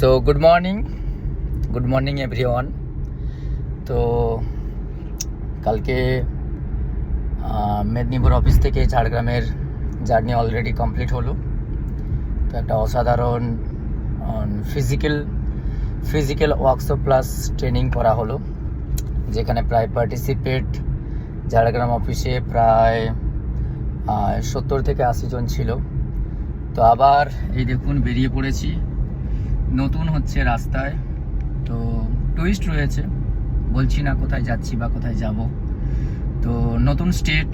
So good morning good morning everyone তো কালকে Medinipur office থেকে ঝাড়গ্রামের জার্নি অলরেডি কমপ্লিট হলো। তো একটা অসাধারণ physical physical workshop plus training করা হলো, যেখানে প্রায় পার্টিসিপেট ঝাড়গ্রাম অফিসে প্রায় সত্তর থেকে আশি জন ছিল। তো আবার এই দেখুন, বেরিয়ে পড়েছি। নতুন হচ্ছে রাস্তায়। তো টুইস্ট রয়েছে। বলছি না কোথায় যাচ্ছি বা কোথায় যাব। তো নতুন স্টেট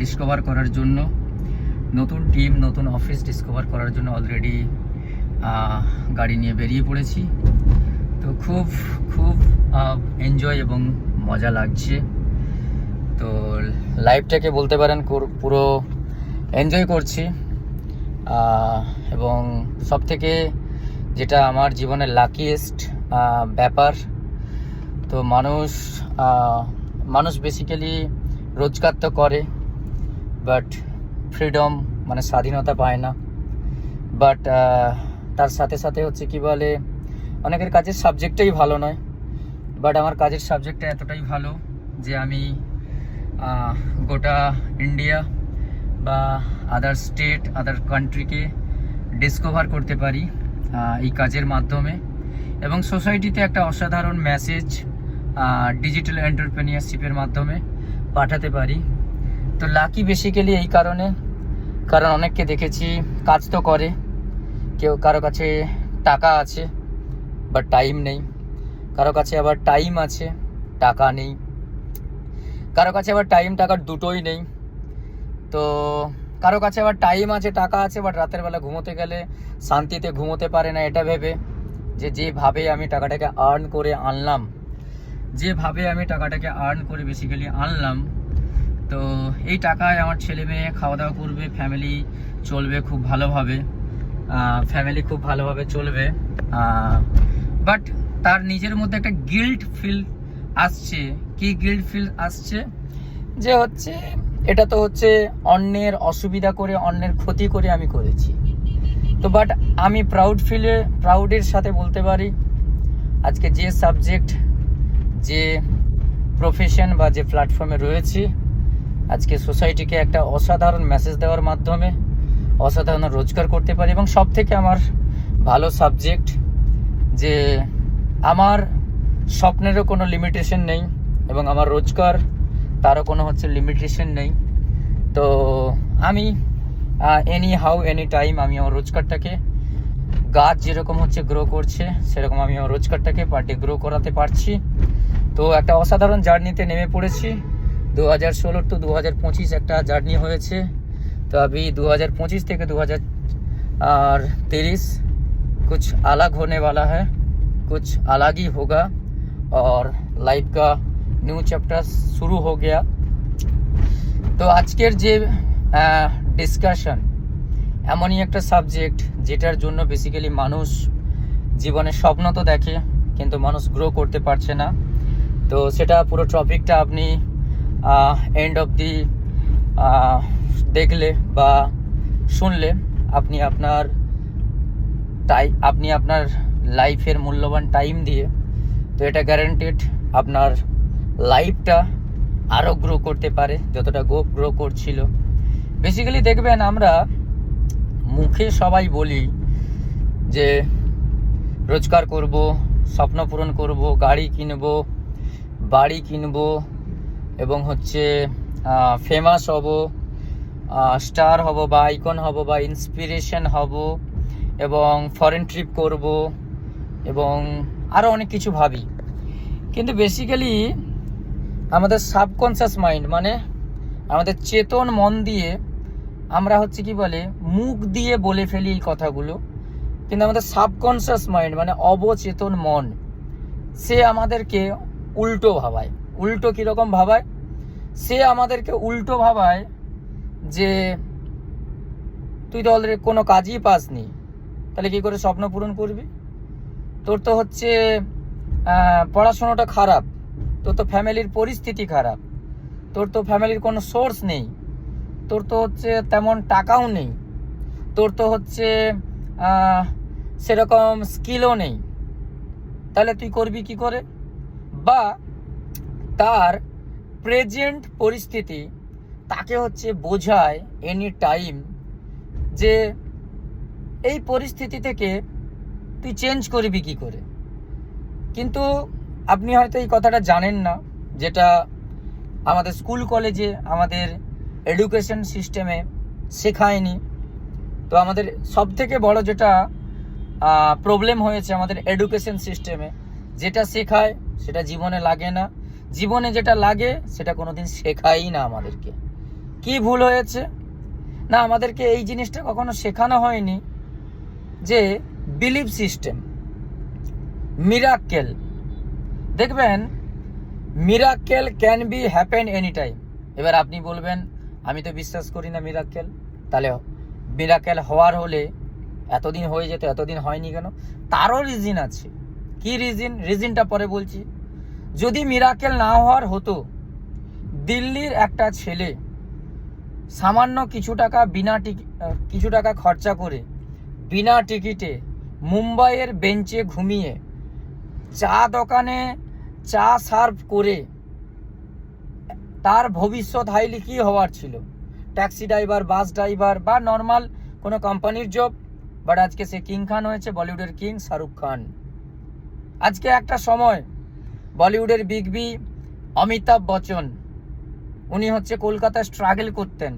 ডিসকভার করার জন্য, নতুন টিম নতুন অফিস ডিসকভার করার জন্য অলরেডি গাড়ি নিয়ে বেরিয়ে পড়েছি। তো খুব খুব এনজয় এবং মজা লাগছে। তো লাইফটাকে বলতে পারেন পুরো এনজয় করছি। এবং সব থেকে যেটা আমার জীবনের লাকিয়েস্ট ব্যাপার। তো মানুষ মানুষ বেসিক্যালি রোজগার তো করে বাট ফ্রিডম মানে স্বাধীনতা পায় না। বাট তার সাথে সাথে হচ্ছে কি বলে, অনেকের কাজের সাবজেক্টটাই ভালো নয় বাট আমার কাজের সাবজেক্টটা এতটাই ভালো যে আমি গোটা ইন্ডিয়া বা আদার স্টেট আদার কান্ট্রিকে ডিসকভার করতে পারি। এই কাজের মাধ্যমে। এবং সোসাইটিতে একটা অসাধারণ মেসেজ ডিজিটাল এন্টারপ্রেনিয়ারশিপের মাধ্যমে পাঠাতে পারি। তো লাকি বেসিক্যালি এই কারণে, কারণ অনেককে দেখেছি, কাজ তো করে। কেউ কারও কাছে টাকা আছে বা টাইম নেই। কারও কাছে আবার টাইম আছে, টাকা নেই। কারও কাছে আবার টাইম টাকার দুটোই নেই। তো কারও কাছে আবার টাইম আছে, টাকা আছে বাট রাতের বেলা ঘুমোতে গেলে শান্তিতে ঘুমোতে পারে না, এটা ভেবে যে যেভাবে আমি টাকাটাকে আর্ন করে আনলাম, যেভাবে আমি টাকাটাকে আর্ন করে বেসিক্যালি আনলাম, তো এই টাকায় আমার ছেলে মেয়ে খাওয়া দাওয়া করবে ফ্যামিলি চলবে খুব ভালোভাবে ফ্যামিলি খুব ভালোভাবে চলবে বাট তার নিজের মধ্যে একটা গিল্ট ফিল আসছে। কি গিল্ট ফিল আসছে? যে হচ্ছে এটা তো হচ্ছে অন্যের অসুবিধা করে, অন্যের ক্ষতি করে আমি করেছি। তো বাট আমি প্রাউড ফিলে প্রাউডের সাথে বলতে পারি, আজকে যে সাবজেক্ট যে প্রফেশন বা যে প্ল্যাটফর্মে রয়েছি, আজকে সোসাইটিকে একটা অসাধারণ মেসেজ দেওয়ার মাধ্যমে, অসাধারণ রোজগার করতে পারি এবং সব থেকে আমার ভালো সাবজেক্ট যে আমার স্বপ্নেরও কোনো লিমিটেশন নেই এবং আমার রোজগার তারও কোনো হচ্ছে লিমিটেশন নেই তো আমি এনি হাউ এনি টাইম আমি আমার রোজগারটাকে গাছ যেরকম হচ্ছে গ্রো করছে সেরকম আমি আমার রোজগারটাকে পার ডে গ্রো করাতে পারছি তো একটা অসাধারণ জার্নিতে নেমে পড়েছি দু হাজার ষোলো টু দু হাজার পঁচিশ একটা জার্নি হয়েছে তো अभी दो हज़ार पच्चीस থেকে दो हज़ार और तेईस कुछ अलग होने वाला है कुछ अलग ही होगा और लाइफ का न्यू चैप्टर शुरू हो गया তো আজকের যে ডিসকাশন এমনই একটা সাবজেক্ট যেটার জন্য বেসিক্যালি মানুষ জীবনে স্বপ্ন তো দেখে কিন্তু মানুষ গ্রো করতে পারছে না তো সেটা পুরো টপিকটা আপনি এন্ড অফ দি দেখলে বা শুনলে আপনি আপনার টাই আপনি আপনার লাইফের মূল্যবান টাইম দিয়ে তো এটা গ্যারান্টেড আপনার লাইফটা আরও গ্রো করতে পারে, যতটা গো গ্রো করছিল। বেসিক্যালি দেখবেন আমরা মুখে সবাই বলি যে, রোজগার করব, স্বপ্ন পূরণ করব, গাড়ি কিনব, বাড়ি কিনব, এবং হচ্ছে ফেমাস হব স্টার হব বা আইকন হব বা ইন্সপিরেশন হব, এবং ফরেন ট্রিপ করব, এবং আরও অনেক কিছু ভাবি। কিন্তু বেসিক্যালি আমাদের সাবকনসিয়াস মাইন্ড মানে আমাদের চেতন মন দিয়ে আমরা হচ্ছে কি বলে, মুখ দিয়ে বলে ফেলি এই কথাগুলো। কিন্তু আমাদের সাবকনসিয়াস মাইন্ড মানে অবচেতন মন, সে আমাদেরকে উল্টো ভাবায়। উল্টো কীরকম ভাবায়? সে আমাদেরকে উল্টো ভাবায় যে, তুই তো অলরেডি কোনো কাজই পাসনি, তাহলে কি করে স্বপ্ন পূরণ করবি? তোর তো হচ্ছে পড়াশোনাটা খারাপ। তোর তো ফ্যামিলির পরিস্থিতি খারাপ। তোর তো ফ্যামিলির কোনো সোর্স নেই। তোর তো হচ্ছে তেমন টাকাও নেই। তোর তো হচ্ছে সেরকম স্কিলও নেই। তাহলে তুই করবি কি করে? বা তার প্রেজেন্ট পরিস্থিতি তাকে হচ্ছে বোঝায় এনি টাইম যে এই পরিস্থিতি থেকে তুই চেঞ্জ করবি কি করে। কিন্তু আপনি হয়তো এই কথাটা জানেন না, যেটা আমাদের স্কুল কলেজে আমাদের এডুকেশন সিস্টেমে শেখায়নি। তো আমাদের সব থেকে বড় যেটা প্রবলেম হয়েছে আমাদের এডুকেশন সিস্টেমে, যেটা শেখায় সেটা জীবনে লাগে না। জীবনে যেটা লাগে সেটা কোনোদিন শেখাই না আমাদেরকে। কি ভুল হয়েছে? না, আমাদেরকে এই জিনিসটা কখনো শেখানো হয়নি যে বিলিভ সিস্টেম মিরাক্কেল দেখবেন miracle can be happen any time এবার আপনি বলবেন, আমি তো বিশ্বাস করি না মিরাক্কেল তাহলে মিরাক্কেল হওয়ার হলে এতদিন হয়ে যেত, এতদিন হয়নি কেন? তারও রিজন আছে। কি রিজন রিজনটা পরে বলছি। যদি মিরাকেল না হওয়ার হতো, দিল্লির একটা ছেলে সামান্য কিছু টাকা বিনা কিছু টাকা খরচা করে বিনা টিকিটে মুম্বাইয়ের বেঞ্চে ঘুমিয়ে চা দোকানে চা সার্ভ করে তার ভবিষ্যৎ হাইলি কি হওয়ার ছিল? ট্যাক্সি ড্রাইভার, বাস ড্রাইভার বা নর্মাল কোনো কোম্পানির জব? বাট আজকে সে কিং খান হয়েছে, বলিউডের কিং শাহরুখ খান। আজকে একটা সময়, বলিউডের বিগ বি অমিতাভ বচ্চন, উনি হচ্ছে কলকাতায় স্ট্রাগল করতেন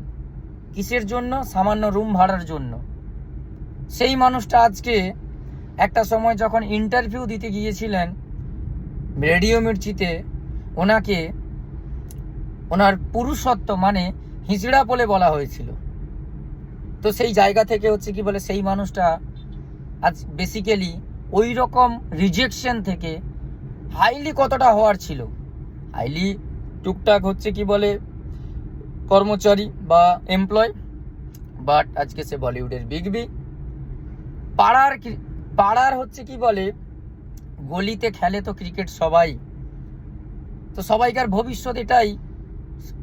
কিসের জন্য? সামান্য রুম ভাড়ার জন্য। সেই মানুষটা আজকে একটা সময় যখন ইন্টারভিউ দিতে গিয়েছিলেন রেডিও মির্চিতে, ওনাকে ওনার পুরুষত্ব মানে হিজড়া বলে বলা হয়েছিল। তো সেই জায়গা থেকে হচ্ছে কি বলে, সেই মানুষটা আজ বেসিক্যালি ওই রকম রিজেকশন থেকে হাইলি কতটা হওয়ার ছিল? হাইলি টুকটাক হচ্ছে কি বলে, কর্মচারী বা এমপ্লয় বাট আজকে সে বলিউডের বিগ বি পাড়ার পাড়ার হচ্ছে কি বলে, গলিতে খেলে তো ক্রিকেট সবাই। তো সবাইকার ভবিষ্যৎ এটাই।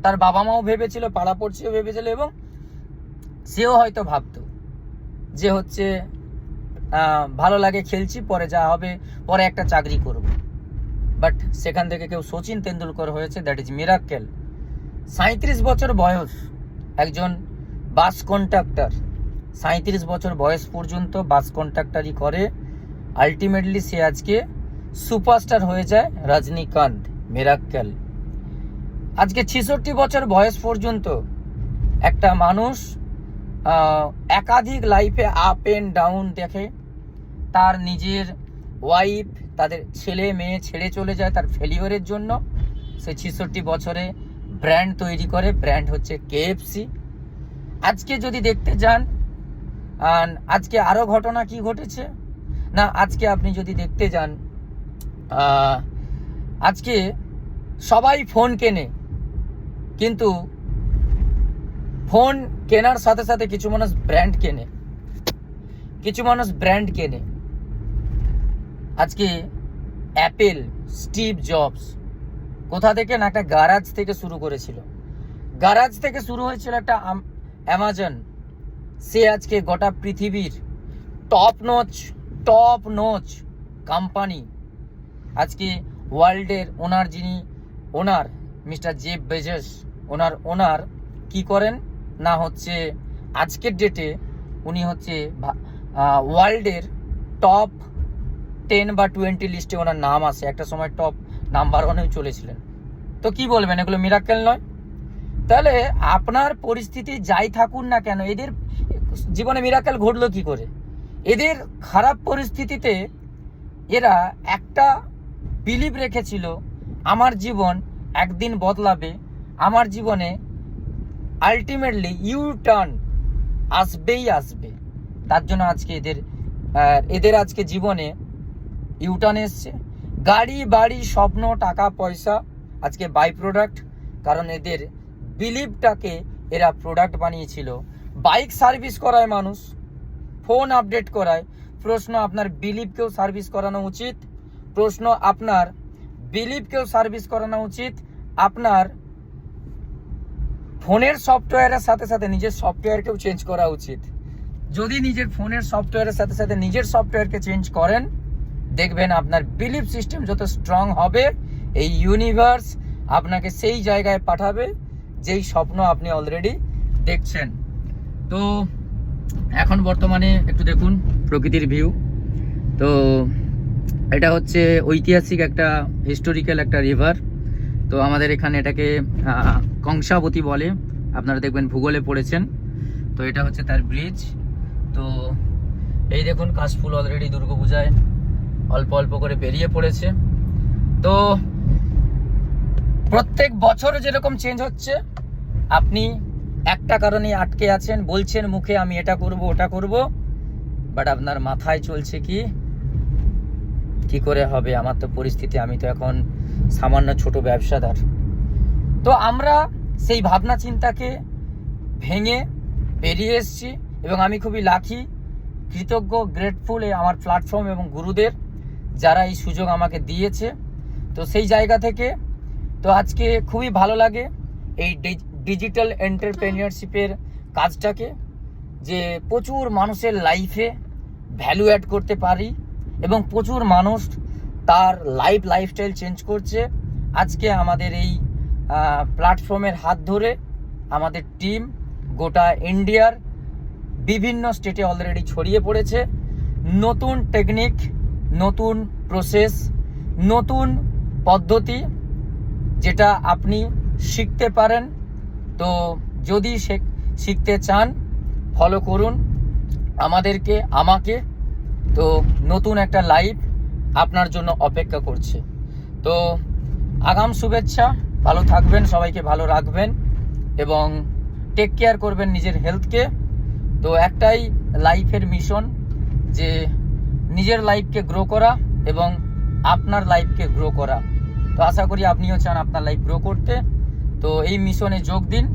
তার বাবা মাও ভেবেছিল, পাড়া পড়ছিও ভেবেছিল এবং সেও হয়তো ভাবতো যে হচ্ছে ভালো লাগে খেলছি, পরে যা হবে, পরে একটা চাকরি করব। বাট সেখান থেকে কেউ সচিন তেন্ডুলকর হয়েছে দ্যাট ইজ মিরাক্কেল সাঁত্রিশ বছর বয়স একজন বাস কন্ট্রাক্টর সাঁত্রিশ বছর বয়স পর্যন্ত বাস কন্ট্রাক্টারই করে। আলটিমেটলি সে আজকে সুপারস্টার হয়ে যায় রজনীকান্ত মিরাক্কেল। আজকে ছেষট্টি বছর বয়স পর্যন্ত একটা মানুষ একাধিক লাইফে আপ এন্ড ডাউন দেখে। তার নিজের ওয়াইফ তাদের ছেলে মেয়ে ছেড়ে চলে যায় তার ফেলিওরের জন্য। সে ছেষট্টি বছরে ব্র্যান্ড তৈরি করে ব্র্যান্ড হচ্ছে কেএফসি আজকে যদি দেখতে যান আজকে আরও ঘটনা কি ঘটেছে? না, আজকে আপনি যদি দেখতে যান আজকে সবাই ফোন কেনে, কিন্তু ফোন কেনার সাথে সাথে কিছু মানুষ ব্র্যান্ড কেনে, কিছু মানুষ ব্র্যান্ড কেনে। আজকে অ্যাপেল, স্টিভ জবস, কোথা থেকে না একটা গ্যারাজ থেকে শুরু করেছিল। গ্যারাজ থেকে শুরু হয়েছিল একটা অ্যামাজন সে আজকে গোটা পৃথিবীর top notch top notch company আজকে ওয়ার্ল্ডের ওনার যিনি ওনার মিস্টার জেব বেজেস ওনার ওনার কি করেন? না হচ্ছে আজকের ডেটে উনি হচ্ছে ওয়ার্ল্ডের টপ টেন বা টোয়েন্টি লিস্টে ওনার নাম আসে একটা সময় টপ নাম্বার ওয়ানেও চলেছিলেন। তো কি বলবেন? এগুলো মিরাক্কেল নয়। তাহলে আপনার পরিস্থিতি যাই থাকুন না কেন, এদের জীবনে মিরাক্কেল ঘটলো কি করে? এদের খারাপ পরিস্থিতিতে এরা একটা বিলিভ রেখেছিল, আমার জীবন একদিন বদলাবে, আমার জীবনে আলটিমেটলি ইউ টার্ন আসবেই আসবে। তার জন্য আজকে এদের এদের আজকে জীবনে ইউটার্ন এসছে। গাড়ি, বাড়ি, স্বপ্ন, টাকা, পয়সা আজকে বাই প্রোডাক্ট কারণ এদের বিলিভটাকে এরা প্রোডাক্ট বানিয়েছিল। বাইক সার্ভিস করায় মানুষ, ফোন আপডেট করায়। প্রশ্ন, আপনার বিলিভকেও সার্ভিস করানো উচিত? প্রশ্ন, আপনার বিলিভকেও সার্ভিস করানো উচিত? আপনার ফোনের সফটওয়্যারের সাথে সাথে নিজের সফটওয়্যারকেও চেঞ্জ করা উচিত। যদি নিজের ফোনের সফটওয়্যারের সাথে সাথে নিজের সফটওয়্যারকে চেঞ্জ করেন, দেখবেন আপনার বিলিফ সিস্টেম যত স্ট্রং হবে, এই ইউনিভার্স আপনাকে সেই জায়গায় পাঠাবে, যেই স্বপ্ন আপনি অলরেডি দেখছেন। তো এখন বর্তমানে একটু দেখুন প্রকৃতির ভিউ তো এটা হচ্ছে ঐতিহাসিক একটা হিস্টোরিক্যাল একটা রিভার তো আমাদের এখানে এটাকে কংসাবতী বলে। আপনারা দেখবেন ভূগোলে পড়েছেন। তো এটা হচ্ছে তার ব্রিজ তো এই দেখুন, কাশফুল অলরেডি দুর্গাপূজায় অল্প অল্প করে বেরিয়ে পড়েছে। তো প্রত্যেক বছর যেরকম চেঞ্জ হচ্ছে, আপনি একটা কারণে আটকে আছেন, বলছেন মুখে, আমি এটা করব, ওটা করব। বাট আপনার মাথায় চলছে কি? কি করে হবে? আমার তো পরিস্থিতি, আমি তো এখন সামান্য ছোট ব্যবসাদার। তো আমরা সেই ভাবনা চিন্তাকে ভেঙে বেরিয়ে এসেছি এবং আমি খুবই লাখি কৃতজ্ঞ গ্রেটফুল এই আমার প্ল্যাটফর্ম এবং গুরুদের যারা এই সুযোগ আমাকে দিয়েছে। তো সেই জায়গা থেকে তো আজকে খুবই ভালো লাগে এই ডিজিটাল এন্টারপ্রেনিয়রশিপের কাজটাকে, যে প্রচুর মানুষের লাইফে ভ্যালু অ্যাড করতে পারি এবং প্রচুর মানুষ তার লাইফ লাইফস্টাইল চেঞ্জ করছে। আজকে আমাদের এই প্ল্যাটফর্মের হাত ধরে আমাদের টিম গোটা ইন্ডিয়ার বিভিন্ন স্টেটে অলরেডি ছড়িয়ে পড়েছে। নতুন টেকনিক নতুন প্রসেস নতুন পদ্ধতি যেটা আপনি শিখতে পারেন। তো যদি শেখ- শিখতে চান ফলো করুন আমাদেরকে, আমাকে। তো নতুন একটা লাইফ আপনার জন্য অপেক্ষা করছে। তো আগাম শুভেচ্ছা, ভালো থাকবেন, সবাইকে ভালো রাখবেন এবং টেক কেয়ার করবেন নিজের হেলথকে তো একটাই লাইফের মিশন যে নিজের লাইফকে গ্রো করা এবং আপনার লাইফকে গ্রো করা। তো আশা করি আপনিও চান আপনার লাইফ গ্রো করতে। তো এই মিশনে যোগ দিন,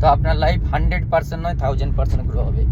তো আপনার লাইফ হান্ড্রেড পার্সেন্ট নয় থাউজেন্ড পার্সেন্ট গ্রো হবে।